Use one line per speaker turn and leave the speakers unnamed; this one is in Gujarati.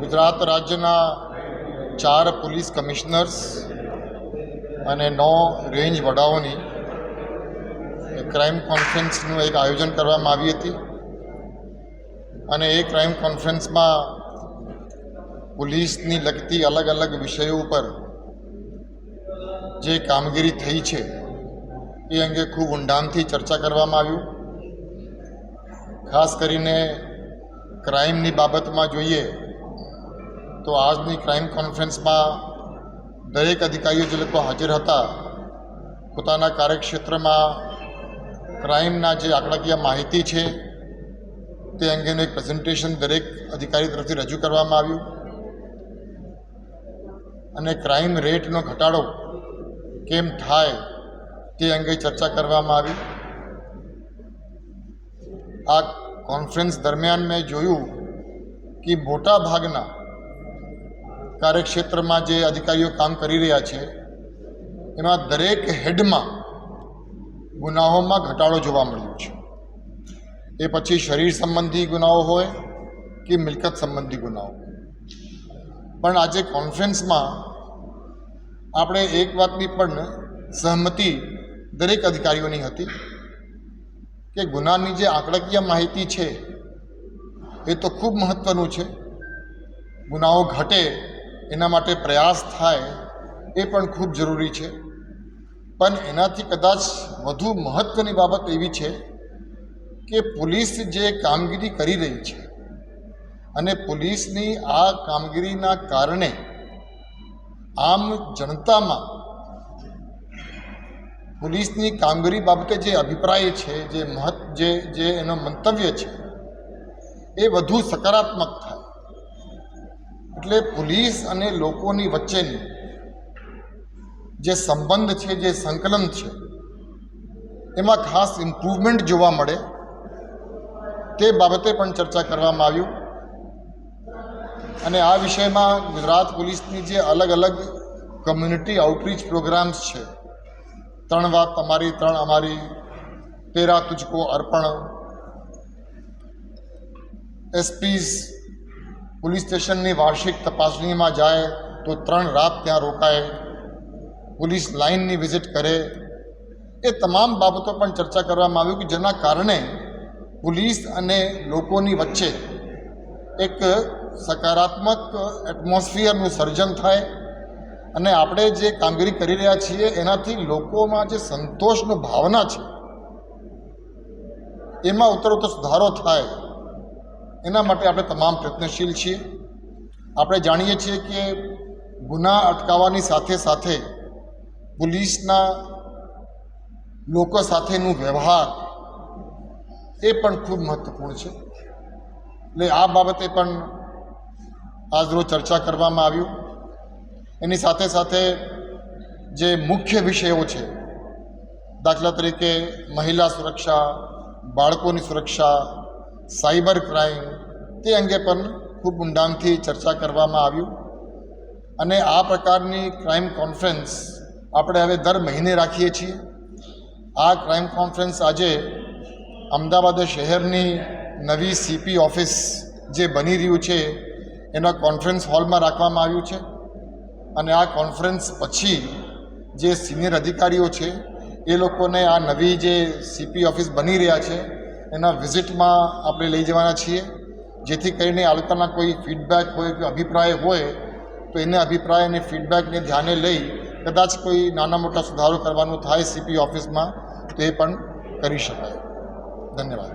ગુજરાત રાજ્યના ચાર પોલીસ કમિશનર્સ અને નવ રેન્જ વડાઓની ક્રાઇમ કોન્ફરન્સનું એક આયોજન કરવામાં આવી હતી. અને એ ક્રાઇમ કોન્ફરન્સમાં પોલીસની લગતી અલગ અલગ વિષયો ઉપર જે કામગીરી થઈ છે, એ અંગે ખૂબ ઊંડાણથી ચર્ચા કરવામાં આવ્યું. ખાસ કરીને ક્રાઇમની બાબતમાં જોઈએ તો આજની ક્રાઇમ કોન્ફરન્સમાં દરેક અધિકારીઓ જે લોકો હાજર હતા, પોતાના કાર્યક્ષેત્રમાં ક્રાઇમના જે આંકડાકીય માહિતી છે, તે અંગેનું એક પ્રેઝન્ટેશન દરેક અધિકારી તરફથી રજૂ કરવામાં આવ્યું. અને ક્રાઇમ રેટનો ઘટાડો કેમ થાય તે અંગે ચર્ચા કરવામાં આવી. આ કોન્ફરન્સ દરમિયાન મેં જોયું કે મોટા ભાગના કાર્યક્ષેત્રમાં જે અધિકારીઓ કામ કરી રહ્યા છે, એમાં દરેક હેડમાં ગુનાહોમાં ઘટાડો જોવા મળ્યો છે. એ પછી શરીર સંબંધી ગુનાઓ હોય કે મિલકત સંબંધી ગુનાઓ પણ આજે કોન્ફરન્સમાં આપણે એક વાતની પણ સહમતિ દરેક અધિકારીઓની હતી કે ગુનાની જે આંકડાકીય માહિતી છે, એ તો ખૂબ મહત્ત્વનું છે. ગુનાઓ ઘટે એના માટે પ્રયાસ થાય એ પણ ખૂબ જરૂરી છે. પણ એનાથી કદાચ વધુ મહત્ત્વની બાબત એવી છે કે પોલીસ જે કામગીરી કરી રહી છે અને પોલીસની આ કામગીરીના કારણે આમ જનતામાં પોલીસની કામગીરી બાબતે જે અભિપ્રાય છે, જે મહત્ જે જે એનો મંતવ્ય છે, એ વધુ સકારાત્મક એટલે પોલીસ અને લોકોની વચ્ચેની જે સંબંધ છે, જે સંકલન છે, એમાં ખાસ ઇમ્પ્રુવમેન્ટ જોવા મળે. તે બાબતે પણ ચર્ચા કરવામાં આવ્યું. અને આ વિષયમાં ગુજરાત પોલીસની જે અલગ અલગ કમ્યુનિટી આઉટરીચ પ્રોગ્રામ્સ છે, ત્રણ વાત તમારી, ત્રણ અમારી, તેરા તુજકો અર્પણ એસપીઝ પોલીસ સ્ટેશનની વાર્ષિક તપાસણીમાં જાય તો ત્રણ રાત ત્યાં રોકાય, પોલીસ લાઇનની વિઝિટ કરે. એ તમામ બાબતો પણ ચર્ચા કરવામાં આવ્યું કે જેના કારણે પોલીસ અને લોકોની વચ્ચે એક સકારાત્મક એટમોસ્ફિયરનું સર્જન થાય અને આપણે જે કામગીરી કરી રહ્યા છીએ એનાથી લોકોમાં જે સંતોષની ભાવના છે, એમાં ઉત્તરોત્તર સુધારો થાય. એના માટે આપણે તમામ પ્રયત્નશીલ છીએ. આપણે જાણીએ છીએ કે ગુના અટકાવવાની સાથે સાથે પોલીસના લોકો સાથેનું વ્યવહાર એ પણ ખૂબ મહત્ત્વપૂર્ણ છે. એટલે આ બાબતે પણ આજરોજ ચર્ચા કરવામાં આવ્યું. એની સાથે સાથે જે મુખ્ય વિષયો છે, દાખલા તરીકે મહિલા સુરક્ષા, બાળકોની સુરક્ષા સાયબર ક્રાઇમ તે અંગે પણ ખૂબ ઊંડાણથી ચર્ચા કરવામાં આવ્યું. અને આ પ્રકારની ક્રાઇમ કોન્ફરન્સ આપણે હવે દર મહિને રાખીએ છીએ. આ ક્રાઇમ કોન્ફરન્સ આજે અમદાવાદ શહેરની નવી સીપી ઓફિસ જે બની રહ્યું છે, એના કોન્ફરન્સ હોલમાં રાખવામાં આવ્યું છે. અને આ કોન્ફરન્સ પછી જે સિનિયર અધિકારીઓ છે, એ લોકોને આ નવી જે સીપી ઓફિસ બની રહ્યા છે એના વિઝિટમાં આપણે લઈ જવાના છીએ. જેથી કરીને આ લોકોના કોઈ ફીડબેક હોય કે અભિપ્રાય હોય, તો એને અભિપ્રાય અને ફીડબેકને ધ્યાને લઈ કદાચ કોઈ નાના મોટા સુધારો કરવાનું થાય સીપી ઓફિસમાં, તો એ પણ કરી શકાય. ધન્યવાદ.